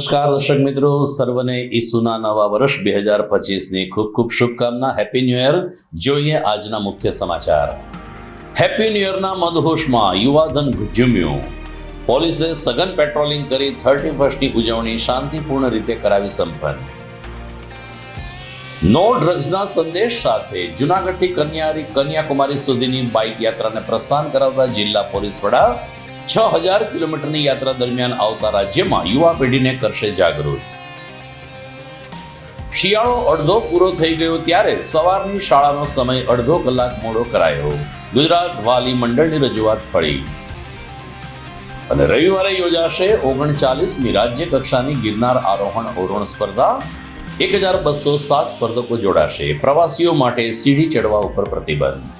નમસ્કાર, દર્શક મિત્રો. સર્વને ઈસુના નવા વર્ષ બે હજાર પચીસની ખૂબ ખૂબ શુભકામના. હેપી ન્યૂ યર જોઈએ આજના મુખ્ય સમાચાર. હેપી ન્યૂ યરના મદહોશમાં યુવાધન ઝૂમ્યું. પોલીસે સઘન પેટ્રોલિંગ કરી થર્ટી ફર્સ્ટની ઉજવણી શાંતિપૂર્ણ રીતે કરાવી સંપન્ન. નો ડ્રગ્સના સંદેશ સાથે જુનાગઢથી કન્યારી કન્યાકુમારી સુધીની બાઇક યાત્રાને પ્રસ્થાન કરાવતા જિલ્લા પોલીસ વડા છ હજાર કિલોમીટરની યાત્રા દરમિયાન આવતા રાજ્યમાં યુવા પેઢીને કરશે જાગૃત. શિયાળો અડધો પૂરો થઈ ગયો ત્યારે સવારની શાળાનો સમય અડધો કલાક મોડો કરાયો. ગુજરાત વાલી મંડળની રજૂઆત ફળી. અને રવિવારે યોજાશે ઓગણચાલીસમી રાજ્ય કક્ષાની ગિરનાર આરોહણ અવરોહણ સ્પર્ધા. એક હજાર બસો સાત સ્પર્ધકો જોડાશે. પ્રવાસીઓ માટે સીડી ચડવા ઉપર પ્રતિબંધ.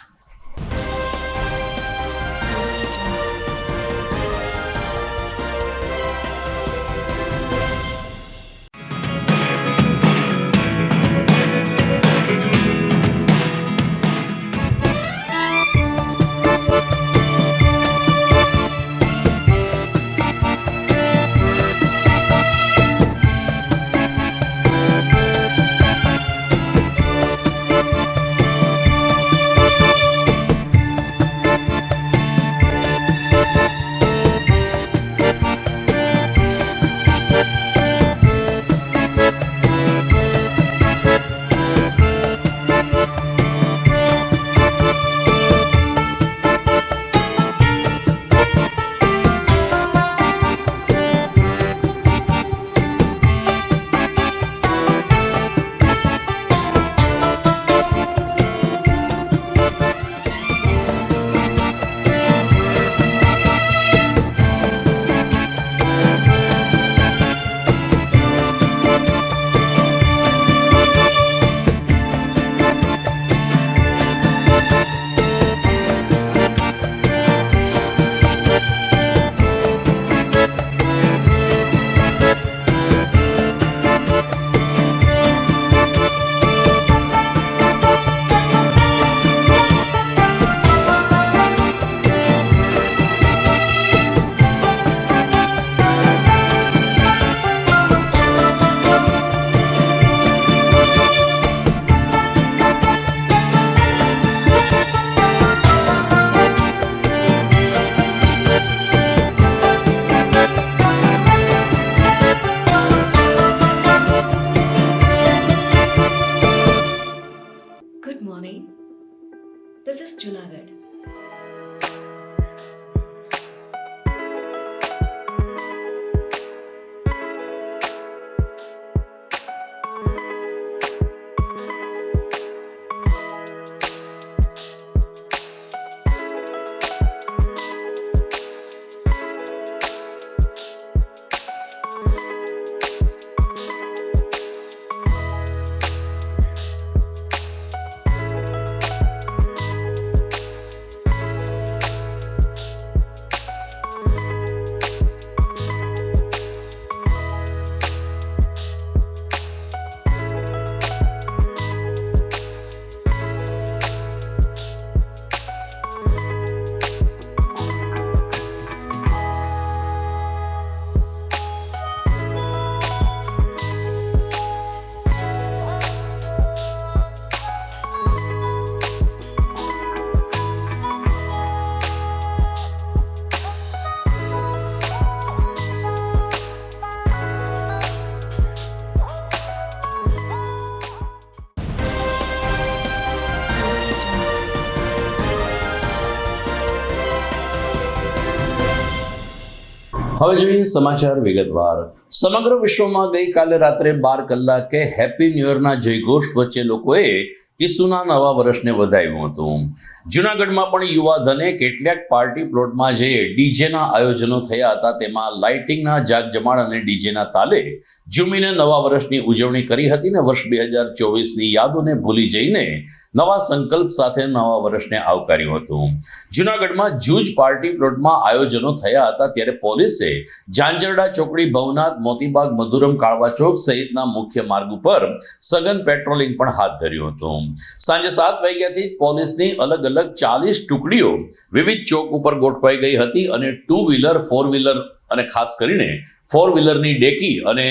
હવે જોઈએ સમાચાર વિગતવાર. સમગ્ર વિશ્વમાં ગઈકાલે રાત્રે બાર કલાકે હેપી ન્યૂ યરના જયઘોષ વચ્ચે લોકોએ ઈસુના નવા વર્ષને વધાવ્યું હતું. જૂનાગઢમાં પણ યુવાધને કેટલાક પાર્ટી પ્લોટમાં જે ડીજેના આયોજનો થયા હતા, તેમાં લાઇટિંગના જાગજમાળ અને ડીજેના તાલે ઝૂમીને નવા વર્ષની ઉજવણી કરી હતી ને વર્ષ બે હજાર ચોવીસની યાદોને ભૂલી જઈને નવા સંકલ્પ સાથે નવા વર્ષને આવકાર્યું હતું. જૂનાગઢમાં જૂજ પાર્ટી પ્લોટમાં આયોજનો થયા હતા, ત્યારે પોલીસે ઝાંઝરડા ચોકડી, ભવનાથ, મોતીબાગ, મધુરમ, કાળવા ચોક સહિતના મુખ્ય માર્ગ ઉપર સઘન પેટ્રોલિંગ પણ હાથ ધર્યું હતું. સાંજે સાત વાગ્યાથી પોલીસની અલગ અલગ ચાલીસ ટુકડીઓ વિવિધ ચોક ઉપર ગોઠવાઈ ગઈ હતી અને ટુ વ્હીલર ફોર વ્હીલર અને ખાસ કરીને ફોર વ્હીલરની ડેકી અને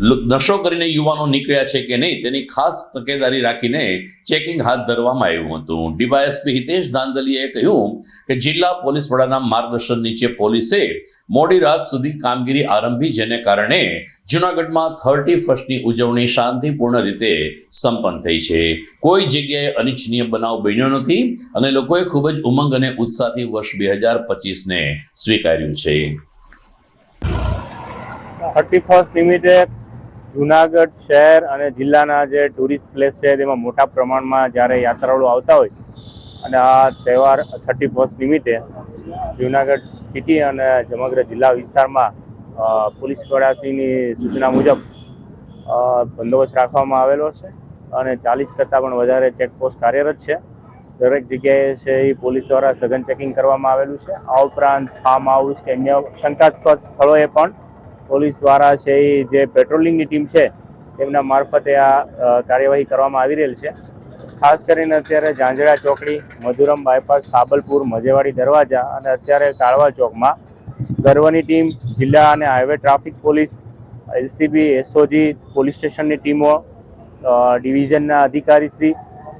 નશો કરીને યુવાનો નીકળ્યા છે કે નહીં, તેની ખાસ તકેદારી રાખીને ચેકિંગ હાથ ધરવામાં આવ્યું હતું. ડીવાયએસપી હિતેશ ધાંધલીએ કહ્યું કે જિલ્લા પોલીસ વડાના માર્ગદર્શન નીચે પોલીસે મોડી રાત સુધી કામગીરી આરંભી, જેને કારણે જૂનાગઢમાં થર્ટી ફર્સ્ટની ઉજવણી શાંતિપૂર્ણ રીતે સંપન્ન થઈ છે. કોઈ જગ્યાએ અનિચ્છનીય બનાવ બન્યો નથી અને લોકોએ ખૂબ જ ઉમંગ અને ઉત્સાહથી વર્ષ બે હજાર પચીસને સ્વીકાર્યું છે. થર્ટી ફર્સ્ટ નિમિત્તે જુનાગઢ શહેર અને જિલ્લાના જે ટુરિસ્ટ પ્લેસ છે, તેમાં મોટા પ્રમાણમાં જ્યારે યાત્રાળુઓ આવતા હોય અને આ તહેવાર થર્ટી ફર્સ્ટ નિમિત્તે જુનાગઢ સિટી અને સમગ્ર જિલ્લા વિસ્તારમાં પોલીસ વડાશ્રીની સૂચના મુજબ બંદોબસ્ત રાખવામાં આવેલો છે અને ચાલીસ કરતાં પણ વધારે ચેકપોસ્ટ કાર્યરત છે. દરેક જગ્યાએ છે એ પોલીસ દ્વારા સઘન ચેકિંગ કરવામાં આવેલું છે. આ ઉપરાંત ફાર્મ હાઉસ કે અન્ય શંકાસ્પદ સ્થળોએ પણ પોલીસ દ્વારા છે એ જે પેટ્રોલિંગની ટીમ છે, તેમના મારફતે આ કાર્યવાહી કરવામાં આવી રહેલ છે. ખાસ કરીને અત્યારે ઝાંઝડા ચોકડી, મધુરમ બાયપાસ, સાબલપુર, મજેવાડી દરવાજા અને અત્યારે કાળવા ચોકમાં ગર્વની ટીમ, જિલ્લા અને highway traffic police, LCB, SOG, police સ્ટેશનની ટીમો ડિવિઝનના અધિકારીશ્રી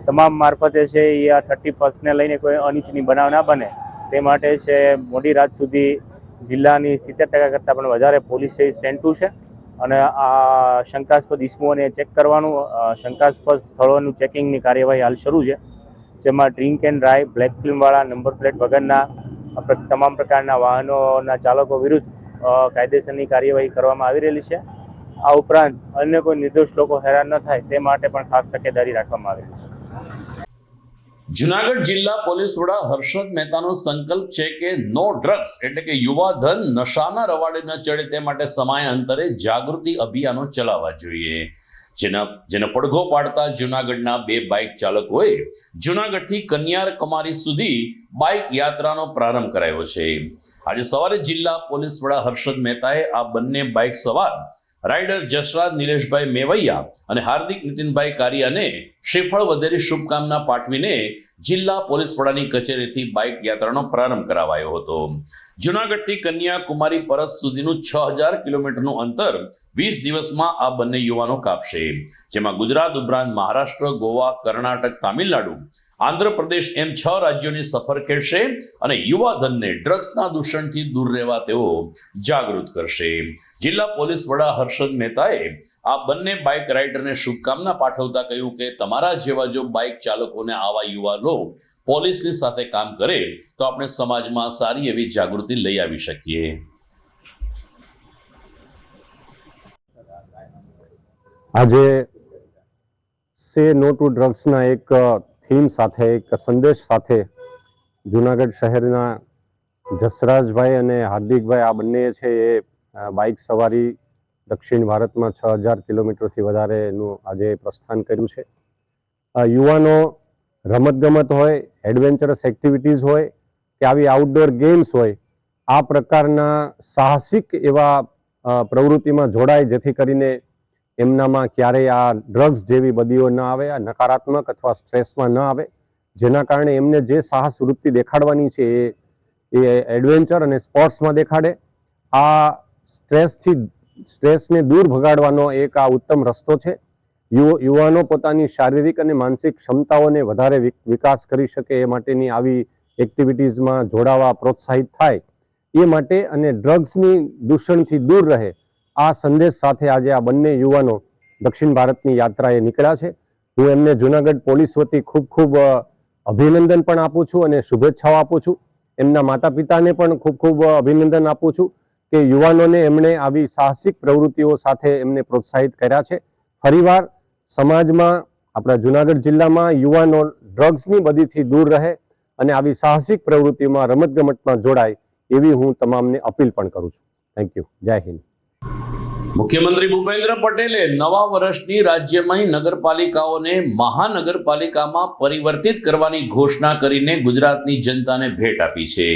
તમામ મારફતે છે એ આ થર્ટી ફર્સ્ટને લઈને કોઈ અનિચ્છનીય બનાવ ના બને. તે માટે છે મોડી રાત સુધી જિલ્લાની સિત્તેર ટકા કરતાં પણ વધારે પોલીસ છે સ્ટેન્ડ ટુ છે. અને આ શંકાસ્પદ ઇસમોને ચેક કરવાનું શંકાસ્પદ સ્થળોનું ચેકિંગની કાર્યવાહી હાલ શરૂ છે. જેમાં ડ્રિંક એન્ડ ડ્રાઈવ બ્લેક ફિલ્મવાળા, નંબર પ્લેટ વગરના તમામ પ્રકારના વાહનોના ચાલકો વિરુદ્ધ કાયદેસરની કાર્યવાહી કરવામાં આવી રહેલી છે. આ ઉપરાંત અન્ય કોઈ નિર્દોષ લોકો હેરાન ન થાય તે માટે પણ ખાસ તકેદારી રાખવામાં આવેલી છે. જુનાગઢ જિલ્લા પોલીસ વડા હર્ષદ મહેતાનો સંકલ્પ છે કે નો ડ્રગ્સ એટલે કે યુવા ધન નશાના રવાડે ન ચડે તે માટે સમય અંતરે જાગૃતિ અભિયાનો ચલાવવા જોઈએ. જેના, જેને પડઘો પાડતા જુનાગઢના બે બાઇક ચાલકોએ જુનાગઢથી કન્યાર કુમારી સુધી બાઇક યાત્રાનો પ્રારંભ કરાયો છે. આજે સવારે જિલ્લા પોલીસ વડા હર્ષદ મહેતાએ આ બંને બાઇક સવાર રાઇડર જસરાજ નિલેશભાઈ મેવૈયા અને હાર્દિક નીતિનભાઈ કારિયાને શ્રીફળ વધેરી શુભકામના પાઠવીને જિલ્લા પોલીસ વડાની કચેરીથી બાઇક યાત્રાનો પ્રારંભ કરાવાયો હતો. જુનાગઢથી કન્યાકુમારી પરત સુધીનું છ હજાર કિલોમીટરનું અંતર વીસ દિવસમાં આ બંને યુવાનો કાપશે. જેમાં ગુજરાત, ઉપરાંત મહારાષ્ટ્ર, ગોવા, કર્ણાટક, તામિલનાડુ આંધ્રપ્રદેશ એમ છ રાજ્યોની સફર ખેડશે અને યુવાધનને ડ્રગ્સના દૂષણથી દૂર રહેવા તેઓ જાગૃત કરશે. જિલ્લા પોલીસ વડા હર્ષદ મહેતાએ આ બંને બાઇક રાઇડરને શુભકામના પાઠવતા કહ્યું કે, તમારા જેવા જો બાઇક ચાલકોને આવા યુવાનો પોલીસની સાથે કામ કરે, તો આપણે સમાજમાં સારી એવી જાગૃતિ લઈ આવી શકીએ. આજે સે નો ટુ ડ્રગ્સના એક થીમ સાથે, એક સંદેશ સાથે જુનાગઢ શહેરના જસરાજભાઈ અને હાર્દિકભાઈ, આ બંને છે એ બાઇક સવારી દક્ષિણ ભારતમાં છ હજાર કિલોમીટરથી વધારેનું આજે પ્રસ્થાન કર્યું છે. યુવાનો રમતગમત હોય, એડવેન્ચરસ એક્ટિવિટીઝ હોય, કે આવી આઉટડોર ગેમ્સ હોય, આ પ્રકારના સાહસિક એવા પ્રવૃત્તિમાં જોડાય, જેથી કરીને એમનામાં ક્યારેય આ ડ્રગ્સ જેવી બદીઓ ન આવે, આ નકારાત્મક અથવા સ્ટ્રેસમાં ન આવે. જેના કારણે એમને જે સાહસ વૃત્તિ દેખાડવાની છે એ એ એડવેન્ચર અને સ્પોર્ટ્સમાં દેખાડે. આ સ્ટ્રેસથી સ્ટ્રેસને દૂર ભગાડવાનો એક આ ઉત્તમ રસ્તો છે. યુવાનો પોતાની શારીરિક અને માનસિક ક્ષમતાઓને વધારે વિક- વિકાસ કરી શકે એ માટેની આવી એક્ટિવિટીઝમાં જોડાવા પ્રોત્સાહિત થાય. એ માટે અને ડ્રગ્સની દૂષણથી દૂર રહે આ સંદેશ સાથે આજે આ બંને યુવાનો દક્ષિણ ભારતની યાત્રાએ નીકળ્યા છે. હું એમને જુનાગઢ પોલીસ વતી ખૂબ ખૂબ અભિનંદન પણ આપું છું અને શુભેચ્છાઓ આપું છું. એમના માતા પિતાને પણ ખૂબ ખૂબ અભિનંદન આપું છું કે યુવાનોને એમણે આવી સાહસિક પ્રવૃત્તિઓ સાથે એમને પ્રોત્સાહિત કર્યા છે. ફરીવાર સમાજમાં, આપણા જુનાગઢ જિલ્લામાં યુવાનો ડ્રગ્સની બધીથી દૂર રહે અને આવી સાહસિક પ્રવૃત્તિઓમાં રમતગમતમાં જોડાય એવી હું તમામને અપીલ પણ કરું છું. થેન્ક યુ જય હિન્દ. મુખ્યમંત્રી ભૂપેન્દ્ર પટેલે નવા વર્ષની રાજ્યમાં નગરપાલિકાઓને મહાનગરપાલિકામાં પરિવર્તિત કરવાની ઘોષણા કરીને ગુજરાતની જનતાને ભેટ આપી છે.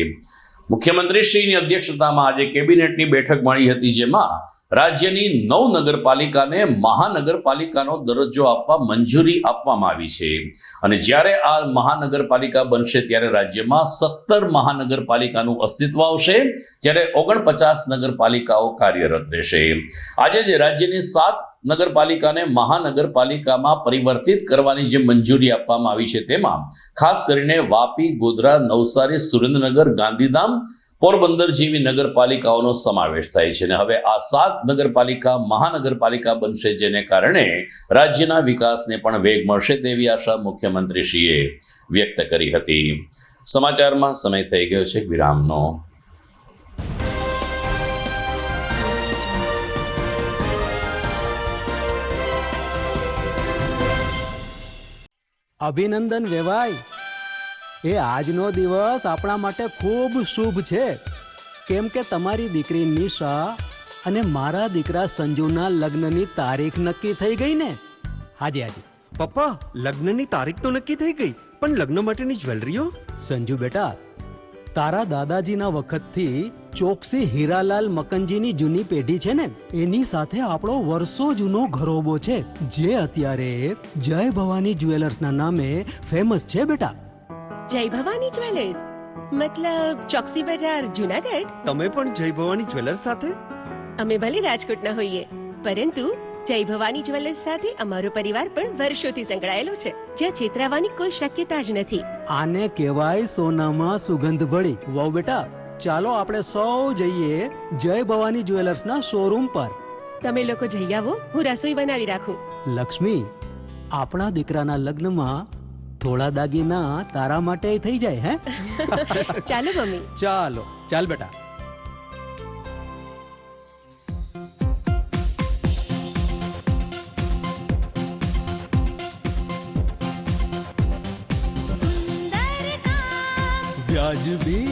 મુખ્યમંત્રી શ્રીની અધ્યક્ષતામાં આજે કેબિનેટની બેઠક મળી હતી જેમાં રાજ્યની નવ નગરપાલિકાને મહાનગરપાલિકાનો દરજ્જો આપવા મંજૂરી આપવામાં આવી છે. અને જ્યારે આ મહાનગરપાલિકા બનશે, ત્યારે રાજ્યમાં સત્તર મહાનગરપાલિકાનું અસ્તિત્વ આવશે, જ્યારે ઓગણપચાસ નગરપાલિકાઓ કાર્યરત રહેશે. આજે જે રાજ્યની સાત નગરપાલિકાને મહાનગરપાલિકામાં પરિવર્તિત કરવાની જે મંજૂરી આપવામાં આવી છે, તેમાં ખાસ કરીને વાપી, ગોધરા, નવસારી, સુરેન્દ્રનગર, ગાંધીધામ પોરબંદર જેવી નગરપાલિકાઓનો સમાવેશ થાય છે અને હવે આ સાત નગરપાલિકા મહાનગરપાલિકા બનશે જેને કારણે રાજ્યના વિકાસને પણ વેગ મળશે તેવી આશા મુખ્યમંત્રીશ્રીએ વ્યક્ત કરી હતી. સમાચારમાં સમય થઈ ગયો છે, વિરામનો. અભિનંદન વેવાય એ આજનો દિવસ આપણા માટે ખૂબ શુભ છે. કેમ કે તમારી દીકરી નિશા અને મારા દીકરા સંજુના લગ્નની તારીખ નક્કી થઈ ગઈ ને? હાજી હાજી. પપ્પા લગ્નની તારીખ તો નક્કી થઈ ગઈ પણ લગ્ન માટેની જ્વેલરીઓ? સંજુ બેટા તારા દાદાજીના વખતથી ચોકસી હીરાલાલ મકનજીની જૂની પેઢી છે ને? એની સાથે આપણો વર્ષો જૂનો ઘરોબો છે. જે અત્યારે જય ભવાની જ્વેલર્સના નામે ફેમસ છે બેટા. જય ભવાની જ્વેલર્સ. મતલબ ચોકસી બજાર જુનાગઢ? તમે પણ જય ભવાની જ્વેલર્સ સાથે? અમે ભલે રાજકોટના હોઈએ પરંતુ જય ભવાની જ્વેલર્સ સાથે અમારો પરિવાર પણ વર્ષોથી સંકળાયેલો છે. જ્યાં છેતરાવાની કોઈ શક્યતા જ નથી. આને કહેવાય સોનામાં સુગંધ ભળી વાવ બેટા ચાલો આપણે સૌ જઈએ જય ભવાની જ્વેલર્સના શોરૂમ પર. તમે લોકો જઈ આવો હું રસોઈ બનાવી રાખું. લક્ષ્મી આપણા દીકરાના લગ્નમાં થોડા દાગીના તારા માટે થઈ જાય હે ચાલો મમ્મી ચાલો ચાલ બેટા વ્યાજબી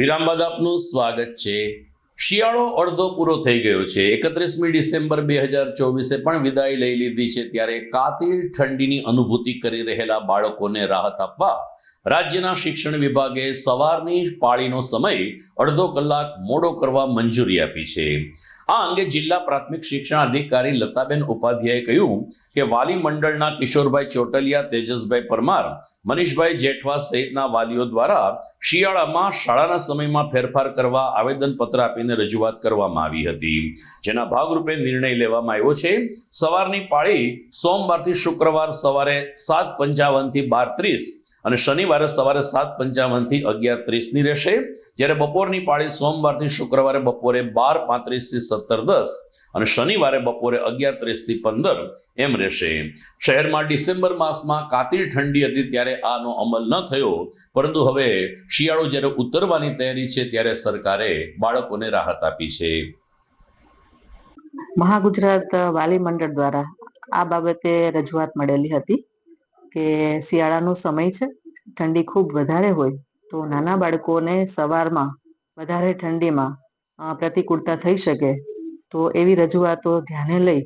વિરામ બાદ આપનું સ્વાગત છે. શિયાળો અડધો પૂરો થઈ ગયો છે. એકત્રીસમી ડિસેમ્બર બે હજાર ચોવીસે પણ વિદાય લઈ લીધી છે. ત્યારે કાતિલ ઠંડીની અનુભૂતિ કરી રહેલા બાળકોને રાહત આપવા રાજ્યના શિક્ષણ વિભાગે સવારની પાળીનો સમય અડધો કલાક મોડો કરવા મંજૂરી આપી છે. આ અંગે જિલ્લા પ્રાથમિક શિક્ષણ અધિકારી લતાબેન ઉપાધ્યાયે કહ્યું કે વાલી મંડળના કિશોરભાઈ ચોટલિયા, તેજસભાઈ પરમાર, મનીષભાઈ જેઠવા સહિતના વાલીઓ દ્વારા શિયાળામાં શાળાના સમયમાં ફેરફાર કરવા આવેદનપત્ર આપીને રજૂઆત કરવામાં આવી હતી. જેના ભાગરૂપે નિર્ણય લેવામાં આવ્યો છે. સવારની પાળી સોમવારથી શુક્રવાર સવારે સાત પંચાવનથી બાર ત્રીસ અને શનિવારે સવારે સાત પંચાવનથી અગિયાર ત્રીસની રહેશે. જ્યારે બપોરની પાળી સોમવારથી શુક્રવારે બપોરે બાર પાંત્રીસથી સત્તર દસ અને શનિવારે બપોરે અગિયાર ત્રીસથી પંદર એમ રહેશે. શહેરમાં ડિસેમ્બર માસમાં કાતિલ ઠંડી હતી ત્યારે આનો અમલ ન થયો. પરંતુ હવે શિયાળો જ્યારે ઉતરવાની તૈયારી છે ત્યારે સરકારે બાળકોને રાહત આપી છે. મહાગુજરાત વાલી મંડળ દ્વારા આ બાબતે રજૂઆત મળેલી હતી. કે શિયાળાનો સમય છે ઠંડી ખૂબ વધારે હોય તો નાના બાળકોને સવારમાં વધારે ઠંડીમાં પ્રતિકૂળતા થઈ શકે. તો એવી રજૂઆતો ધ્યાને લઈ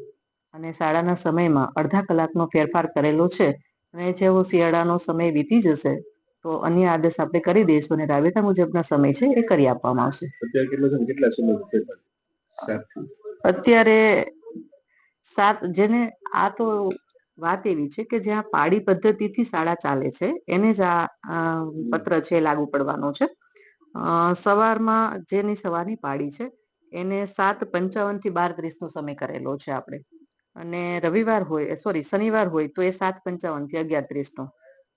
અને શાળાના સમયમાં અડધા કલાકનો ફેરફાર કરેલો છે અને જેવો શિયાળાનો સમય વીતી જશે તો અન્ય આદેશ આપણે કરી દઈશું અને રાબેતા મુજબના સમય છે એ કરી આપવામાં આવશે. અત્યારે સાત જેને આ તો વાત એવી છે કે જ્યાં પાડી પદ્ધતિથી શાળા ચાલે છે, એને જ આ પત્ર છે લાગુ પડવાનો છે. સવારમાં જેની સવારની પાડી છે, એને સાત પંચાવનથી બાર ત્રીસ નો સમય કરેલો છે આપણે. અને રવિવાર હોય સોરી, શનિવાર હોય તો એ સાત પંચાવનથી અગિયાર ત્રીસ નો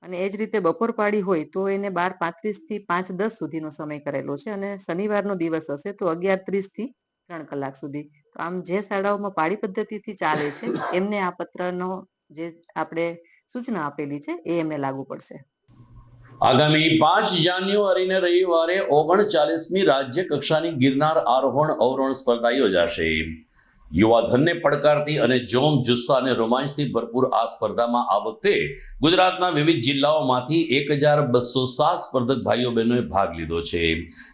અને એ જ રીતે બપોર પાડી હોય તો એને બાર પાંત્રીસથી પાંચ દસ સુધીનો સમય કરેલો છે અને શનિવારનો દિવસ હશે તો અગિયાર ત્રીસથી ત્રણ કલાક સુધી. તો આમ જે શાળાઓમાં પાળી પદ્ધતિથી ચાલે છે, એમને આ પત્રનો જે આપણે સૂચના આપેલી છે એ એમને લાગુ પડશે. આગામી પાંચ જાન્યુઆરીને રવિવારે ઓગણચાલીસમી રાજ્ય કક્ષાની ગિરનાર આરોહણ અવરોહણ સ્પર્ધા યોજાશે. યુવાધનને પડકારતી અને જોમ જુસ્સા અને રોમાંચથી ભરપૂર આ સ્પર્ધામાં આ વખતે ગુજરાતના વિવિધ જિલ્લાઓમાંથી એક હજાર બસો સાત સ્પર્ધક ભાઈઓ બહેનોએ ભાગ લીધો છે.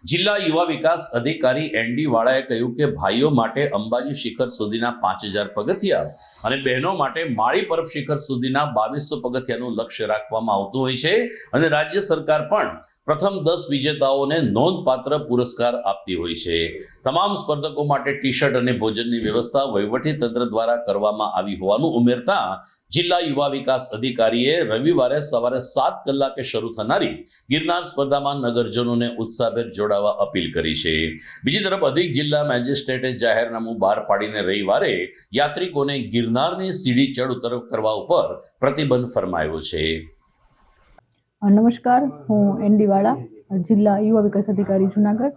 જિલ્લા યુવા વિકાસ અધિકારી એનડી વાળાએ કહ્યું કે ભાઈઓ માટે અંબાજી શિખર સુધીના પાંચ હજાર પગથિયા અને બહેનો માટે માળી પરબ શિખર સુધીના બાવીસો પગથિયાનું લક્ષ્ય રાખવામાં આવતું હોય છે અને રાજ્ય સરકાર પણ પ્રથમ દસ વિજેતાઓને નોંધપાત્ર પુરસ્કાર આપતી હોય છે. તમામ સ્પર્ધકો માટે ટી શર્ટ અને ભોજનની વ્યવસ્થા વહીવટી તંત્ર દ્વારા કરવામાં આવી હોવાનું ઉમેરતા જિલ્લા યુવા વિકાસ અધિકારીએ રવિવારે સવારે સાત કલાકે શરૂ થનારી ગિરનાર સ્પર્ધામાં નગરજનોને ઉત્સાહભેર જોડાવા અપીલ કરી છે. બીજી તરફ અધિક જિલ્લા મેજિસ્ટ્રેટે જાહેરનામું બહાર પાડીને રવિવારે યાત્રિકોને ગિરનારની સીડી ચડ ઉતર કરવા ઉપર પ્રતિબંધ ફરમાયો છે. નમસ્કાર, હું એનડી વાળા જિલ્લા યુવા વિકાસ અધિકારી, જુનાગઢ.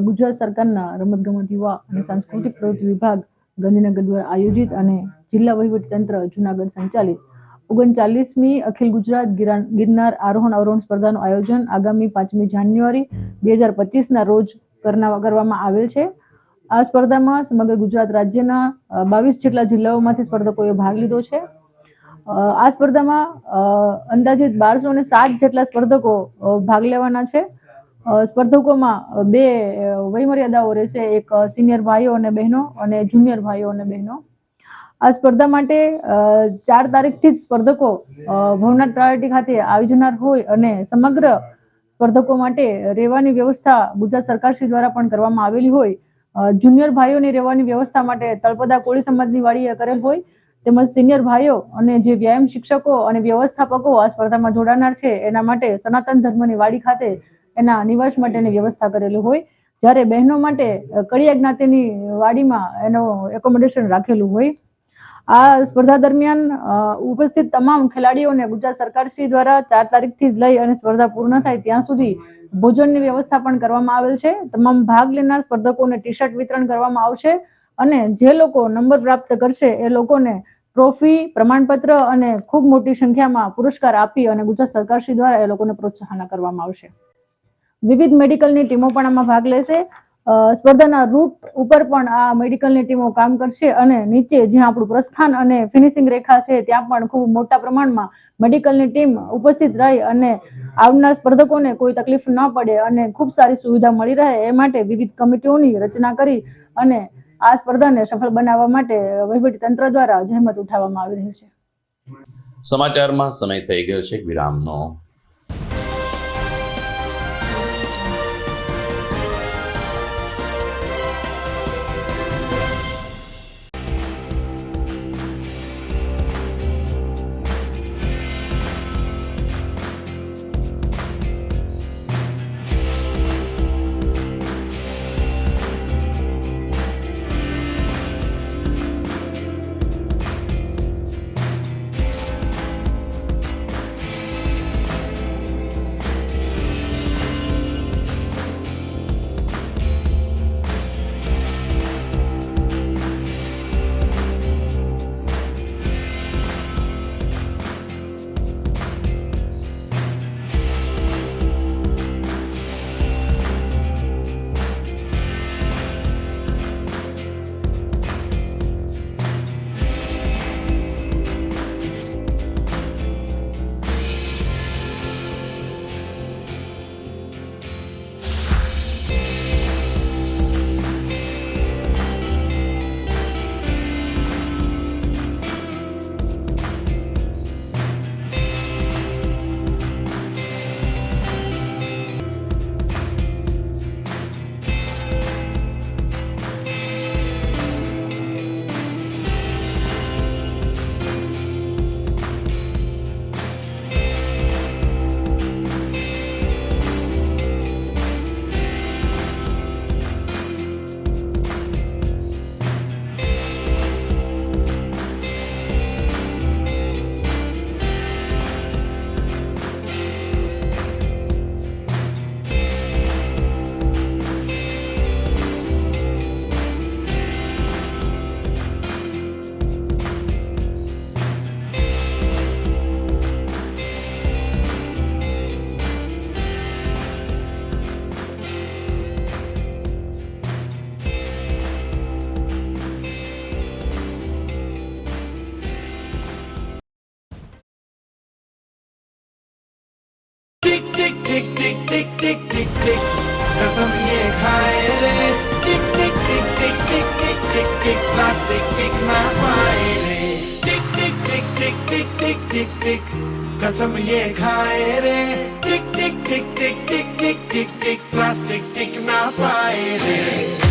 ગુજરાત સરકારના રમતગમત યુવા અને સાંસ્કૃતિક પ્રવૃત્તિ વિભાગ ગાંધીનગર દ્વારા આયોજિત અને જિલ્લા વહીવટીતંત્ર જુનાગઢ સંચાલિત. ઓગણચાલીસમી અખિલ ગુજરાત ગિરા- ગિરનાર આરોહણ અવરોહણ સ્પર્ધાનું આયોજન આગામી પાંચમી જાન્યુઆરી બે હજાર પચીસના રોજ કરવામાં આવેલ છે. આ સ્પર્ધામાં સમગ્ર ગુજરાત રાજ્યના બાવીસ જેટલા જિલ્લાઓમાંથી સ્પર્ધકોએ ભાગ લીધો છે. આ સ્પર્ધામાં અંદાજિત બારસો ને સાત જેટલા સ્પર્ધકો ભાગ લેવાના છે. સ્પર્ધકોમાં બે વયમર્યાદાઓ રહેશે. એક સિનિયર ભાઈઓ અને બહેનો અને જુનિયર ભાઈઓ અને બહેનો. આ સ્પર્ધા માટે ચાર તારીખથી જ સ્પર્ધકો ભવનાથ તળાટી ખાતે આવી જનાર હોય અને સમગ્ર સ્પર્ધકો માટે રહેવાની વ્યવસ્થા ગુજરાત સરકારશ્રી દ્વારા પણ કરવામાં આવેલી હોય. જુનિયર ભાઈઓની રહેવાની વ્યવસ્થા માટે તળપદા કોળી સમાજની વાડીએ કરેલ હોય. તેમજ સિનિયર ભાઈઓ અને જે વ્યાયામ શિક્ષકો અને વ્યવસ્થાપકો આ સ્પર્ધામાં જોડાનાર છે, એના માટે સનાતન ધર્મની વાડી ખાતે એના નિવાસ માટેની વ્યવસ્થા કરેલી હોય. જ્યારે બહેનો માટે કડિયા જ્ઞાતિની વાડીમાં એનો એકોમોડેશન રાખેલું હોય. આ સ્પર્ધા દરમિયાન ઉપસ્થિત તમામ ખેલાડીઓને ગુજરાત સરકારશ્રી દ્વારા ચાર તારીખથી લઈ અને સ્પર્ધા પૂર્ણ થાય ત્યાં સુધી ભોજનની વ્યવસ્થા પણ કરવામાં આવેલ છે. તમામ ભાગ લેનાર સ્પર્ધકોને ટી શર્ટ વિતરણ કરવામાં આવશે અને જે લોકો નંબર પ્રાપ્ત કરશે એ લોકોને ટ્રોફી પ્રમાણપત્ર અને ખૂબ મોટી સંખ્યામાં પુરસ્કાર આપી અને ગુજરાત સરકારશ્રી દ્વારા એ લોકોને પ્રોત્સાહન કરવામાં આવશે. વિવિધ મેડિકલની ટીમો પણ આમાં ભાગ લેશે. સ્પર્ધાના રૂટ ઉપર પણ આ મેડિકલની ટીમો કામ કરશે અને નીચે જ્યાં આપણું પ્રસ્થાન અને ફિનિશિંગ રેખા છે, ત્યાં પણ ખૂબ મોટા પ્રમાણમાં મેડિકલની ટીમ ઉપસ્થિત રહી અને આવનાર સ્પર્ધકોને કોઈ તકલીફ ન પડે અને ખૂબ સારી સુવિધા મળી રહે એ માટે વિવિધ કમિટીઓની રચના કરી અને આ સ્પર્ધાને સફળ બનાવવા માટે વહીવટી તંત્ર દ્વારા જહેમત ઉઠાવવામાં આવી રહી છે. સમાચારમાં સમય થઈ ગયો છે, વિરામનો. टिक टिक टिक टिक टिक टिक टिक कसम ये खाए रे टिक टिक टिक टिक टिक टिक टिक टिक प्लास्टिक टिक ना पाए रे टिक टिक टिक टिक टिक टिक टिक टिक कसम ये खाए रे टिक टिक टिक टिक टिक टिक टिक टिक प्लास्टिक टिक ना पाए रे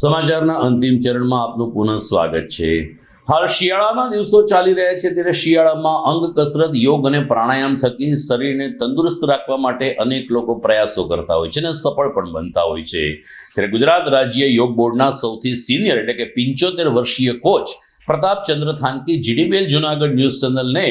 સમાચારના અંતિમ ચરણમાં આપનું પુનઃ સ્વાગત છે. હાલ શિયાળાના દિવસો ચાલી રહ્યા છે ત્યારે શિયાળામાં અંગ કસરત, યોગ અને પ્રાણાયામ થકી શરીરને તંદુરસ્ત રાખવા માટે અનેક લોકો પ્રયાસો કરતા હોય છે અને સફળ પણ બનતા હોય છે. ત્યારે ગુજરાત રાજ્ય યોગ બોર્ડના સૌથી સિનિયર એટલે કે પિંચોતેર વર્ષીય coach Pratapchandra Thanki GDBL Junagadh news ચેનલને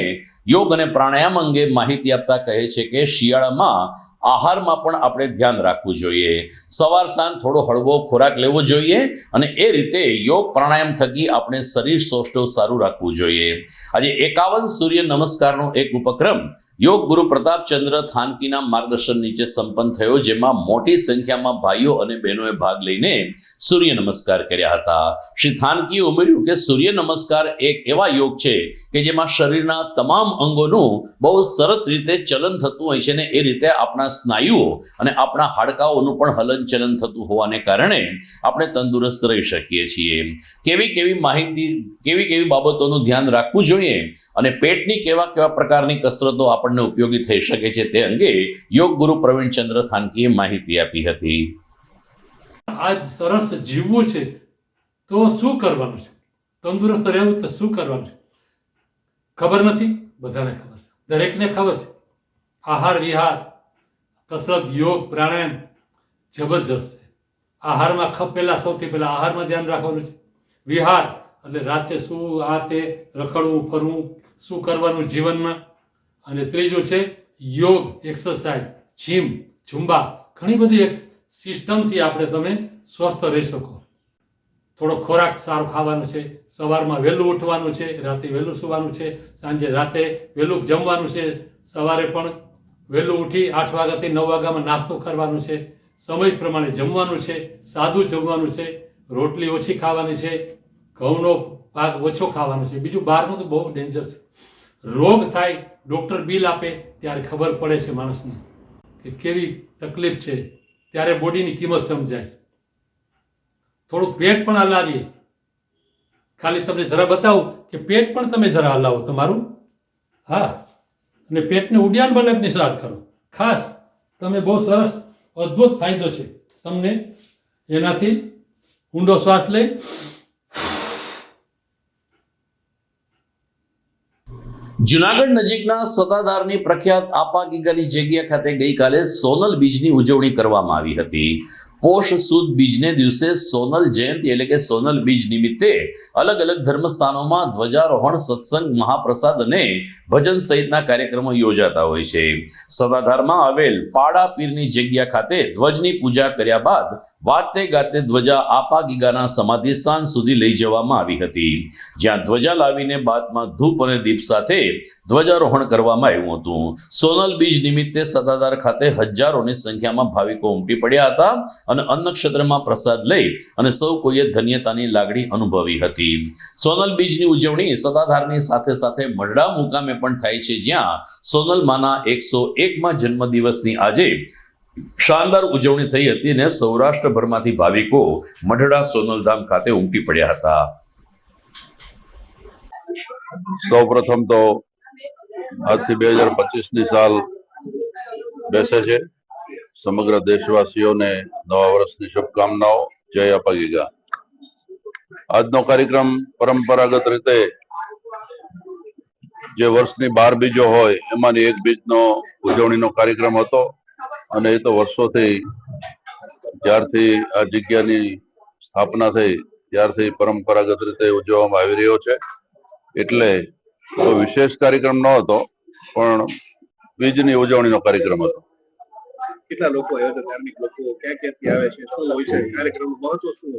યોગ અને પ્રાણાયામ અંગે માહિતી આપતા કહે છે કે શિયાળામાં આહારમાં પણ આપણે ધ્યાન રાખવું જોઈએ. સવાર સાંજ થોડો હળવો ખોરાક લેવો જોઈએ અને એ રીતે યોગ પ્રાણાયામ થકી આપણે શરીર સૌષ્ઠવ સારું રાખવું જોઈએ. આજે એકાવન સૂર્ય નમસ્કારનો એક ઉપક્રમ યોગ ગુરુ પ્રતાપચંદ્ર થાનકીના માર્ગદર્શન નીચે સંપન્ન થયો, જેમાં મોટી સંખ્યામાં ભાઈઓ અને બહેનોએ ભાગ લઈને સૂર્ય નમસ્કાર કર્યા હતા. શ્રી થાનકીએ ઉમેર્યું કે સૂર્ય નમસ્કાર એક એવા યોગ છે કે જેમાં શરીરના તમામ અંગોનું બહુ સરસ રીતે ચલન થતું હોય છે ને એ રીતે આપણા સ્નાયુઓ અને આપણા હાડકાઓનું પણ હલન ચલન થતું હોવાને કારણે આપણે તંદુરસ્ત રહી શકીએ છીએ. કેવી કેવી માહિતી, કેવી કેવી બાબતોનું ધ્યાન રાખવું જોઈએ અને પેટની કેવા કેવા પ્રકારની કસરતો આપણને ઉપયોગી થઈ શકે છે તે અંગે યોગ ગુરુ પ્રવીણચંદ્ર થાનકીએ માહિતી આપી હતી. આજ સરસ જીવવું છે, તો શું કરવાનું છે? તંદુરસ્ત રહેવું તો શું કરવાનું છે? ખબર નથી? બધાને ખબર છે. દરેકને ખબર છે. આહાર વિહાર, કસરત, યોગ, પ્રાણાયામ જબરજસ્ત છે. આહારમાં ખ પહેલાં સૌથી પહેલાં આહારમાં ધ્યાન રાખવાનું છે. વિહાર, એટલે રાતે શું, આ તે રખડવું, ફરવું, શું કરવાનું જીવનમાં? અને ત્રીજું છે યોગ એક્સરસાઇઝ, જીમ, ઝુંબા, ઘણી બધી એક સિસ્ટમથી આપણે તમે સ્વસ્થ રહી શકો. થોડો ખોરાક સારો ખાવાનો છે, સવારમાં વહેલું ઉઠવાનું છે, રાતે વહેલું સુવાનું છે, સાંજે રાતે વહેલું જમવાનું છે, સવારે પણ વહેલું ઉઠી આઠ વાગ્યાથી નવ વાગ્યામાં નાસ્તો કરવાનો છે, સમય પ્રમાણે જમવાનું છે, સાદું જમવાનું છે, રોટલી ઓછી ખાવાની છે, ઘઉંનો ભાગ ઓછો ખાવાનો છે. બીજું બહારનું તો બહુ ડેન્જર છે. રોગ થાય ડૉક્ટર બિલ આપે ત્યારે ખબર પડે છે માણસને કે કેવી તકલીફ છે. ત્યારે બોડીની કિંમત સમજાય. છે થોડું પેટ પણ હલાવીએ. ખાલી તમને જરા બતાવું કે પેટ પણ તમે જરા હલાવો તમારું. હા. અને પેટને ઉડ્યાન બલકની સાર કરો. ખાસ તમે બહુ સરસ, અદ્ભુત ફાયદો છે. તમને એનાથી ઊંડો શ્વાસ લઈ જુનાગઢ નજીકના સત્તાધારની પ્રખ્યાત આપા ગીગાની જગ્યા ખાતે ગઈકાલે સોનલ બીજની ઉજવણી કરવામાં આવી હતી. પોષ સુદ બીજને દિવસે સોનલ જયંતિ એટલે કે સોનલ બીજ નિમિત્તે અલગ અલગ ધર્મસ્થાનોમાં ધ્વજારોહણ, સત્સંગ, મહાપ્રસાદ અને ભજન સહિતના કાર્યક્રમો યોજાતા હોય છે. સદાધારમાં આવેલ પાડા પીરની જગ્યા ખાતે ધ્વજની પૂજા કર્યા બાદ વાતે ગાતે ધ્વજા આપા ગીગાના સમાધિ સ્થાન સુધી લઈ જવામાં આવી હતી. જ્યાં ધ્વજા લાવીને બાદમાં ધૂપ અને દીપ સાથે ધ્વજારોહણ કરવામાં આવ્યું હતું. સોનલ બીજ નિમિત્તે સદાધાર ખાતે હજારોની સંખ્યામાં ભાવિકો ઉમટી પડ્યા હતા. અને અન્નક્ષેત્રમાં પ્રસાદ લઈ અને સૌ કોઈએ ધન્યતાની લાગણી અનુભવી હતી. સોનલ બીજની ઉજવણી સત્તાધારની સાથે સાથે મઢડા મુકામે પણ થાય છે, જ્યાં સોનલ માના એકસો એકમાં જન્મદિવસની આજે શાનદાર ઉજવણી થઈ હતી અને સૌરાષ્ટ્રભરમાંથી ભાવિકો મઢડા સોનલધામ ખાતે ઉમટી પડ્યા હતા. સૌ પ્રથમ તો આજથી બે હજાર પચીસની સાલ બેસે છે. સમગ્ર દેશવાસીઓને નવા વર્ષની શુભકામનાઓ. જય અપાગીગા આજનો કાર્યક્રમ પરંપરાગત રીતે જે વર્ષની બાર બીજો હોય, એમાંની એક બીજનો ઉજવણીનો કાર્યક્રમ હતો. અને એ તો વર્ષોથી જ્યારથી આ જગ્યાની સ્થાપના થઈ, ત્યારથી પરંપરાગત રીતે ઉજવવામાં આવી રહ્યો છે. એટલે કોઈ વિશેષ કાર્યક્રમ ન હતો, પણ બીજની ઉજવણીનો કાર્યક્રમ હતો. કેટલા લોકો આવ્યા હતા ધાર્મિક લોકો ક્યાં ક્યાંથી આવે છે શું હોય છે કાર્યક્રમનું મહત્વ શું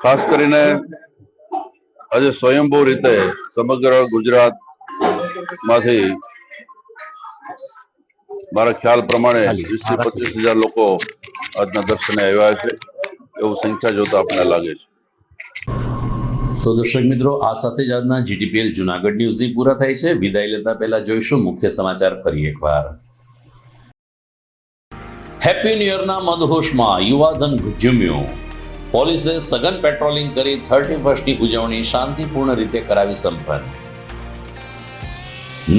ખાસ કરીને આજે સ્વયંભૂ રીતે સમગ્ર ગુજરાતમાંથી મારા ખ્યાલ પ્રમાણે વીસથી પચીસ હજાર લોકો આજના દર્શને આવ્યા છે એવું સંખ્યા જોતા આપણને લાગે છે. તો દર્શક મિત્રો આ સાથે જ આજના જીટીપીએલ જુનાગઢ ન્યૂઝ પૂરા થાય છે. વિદાય લેતા પહેલા જોઈશું. મુખ્ય સમાચાર ફરી એકવાર. હેપી ન્યુ યરના મધહોશમાં યુવાધન ઝૂમ્યું પોલીસે સઘન પેટ્રોલિંગ કરી થર્ટી ફર્સ્ટની ઉજવણી શાંતિપૂર્ણ રીતે કરાવી સંપન્ન.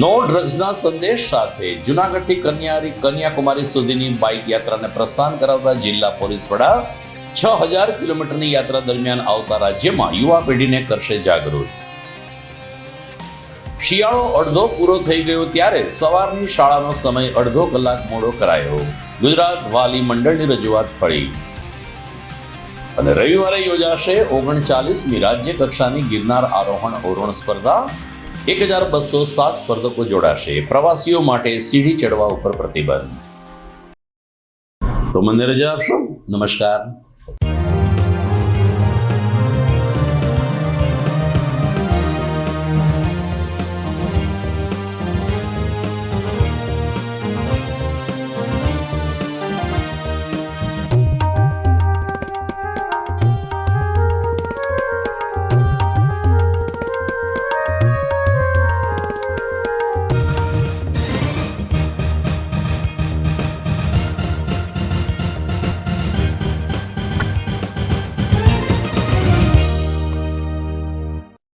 નો ડ્રગ્સના સંદેશ સાથે જુનાગઢથી કન્યારી કન્યાકુમારી સુધીની બાઇક યાત્રાને પ્રસ્થાન કરાવતા જિલ્લા પોલીસ વડા છ હજાર કિલોમીટરની યાત્રા દરમિયાન આવતા રાજ્યમાં યુવા પેઢીને કરશે જાગૃત. શિયાળો અડધો પૂરો થઈ ગયો ત્યારે સવારની શાળાનો સમય અડધો કલાક મોડો કરાયો. ગુજરાત વાલી મંડળની રજૂઆત ફળી અને રવિવારે યોજાશે ઓગણચાલીસમી રાજ્ય કક્ષાની ગિરનાર આરોહણ અવરોહણ સ્પર્ધા. એક હજાર બસો સાત સ્પર્ધકો જોડાશે. પ્રવાસીઓ માટે સીડી ચડવા ઉપર પ્રતિબંધ. તો મને રજા આપશો? નમસ્કાર.